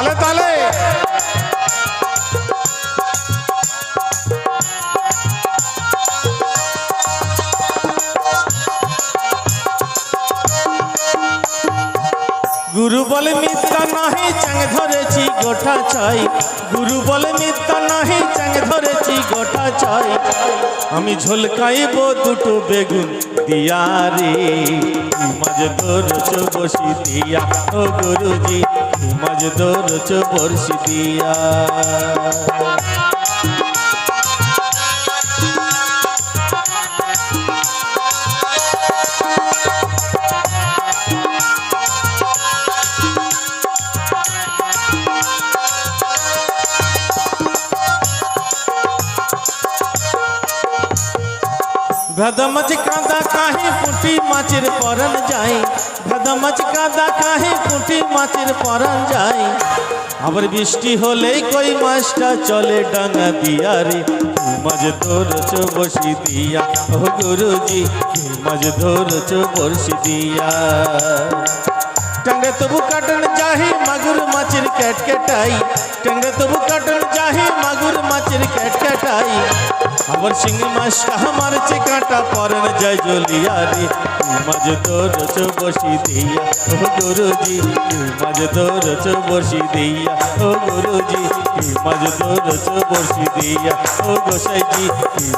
তালে তালে। গুরু বলে, মিথ্যা নাহি চাং ধরেছি গোটা চাই। গুরু বলে, মিথ্যা নাহি চাং ধরেছি গোটা চাই। আমি ঝলকাইব দুটো বেগুন দিয়া রে মাঝ দরচ বসি দিয়া, ও গুরুজি মাঝ দরচ বসি দিয়া। ভেদা মাছ কাঁদা কাহে পুঁটি মাছের পরান যায় ভেদা মাছ কাঁদা কাহে পুঁটি মাছের পরান যায় আবার বৃষ্টি হলেই কই মাছটা চলে ডাঙা দিয়া রে মাঝ ধরছ বসি দিয়া ও গুরুজি মাঝ ধরছ বসি দিয়া টাঙ্গে তবু কাটন চাহে মাগুর মাছের ক্যাট ক্যাটাই টাঙ্গে তবু কাটন চাহে মাগুর মাছের ক্যাট ক্যাটাই আবার শিঙি মাছটা মারছে কাঁটা পরন যায় জলিয়া রে মাঝ দরচ বসি দিয়া, ও গুরুজি মাঝ দরচ বসি দিয়া, ও গুরুজি মাঝ দরচ বসি দিয়া। ও গোসাইজি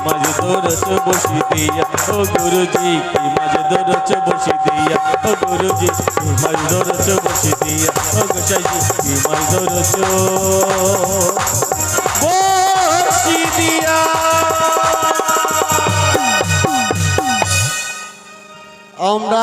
মাঝ দরচ বসি দিয়া, ও গুরুজি মাঝ দরচ বসি দিয়া। ও গুরুজি মাঝ দরচ বসি দিয়া, ও গোসাইজি মাঝ দরচ আমরা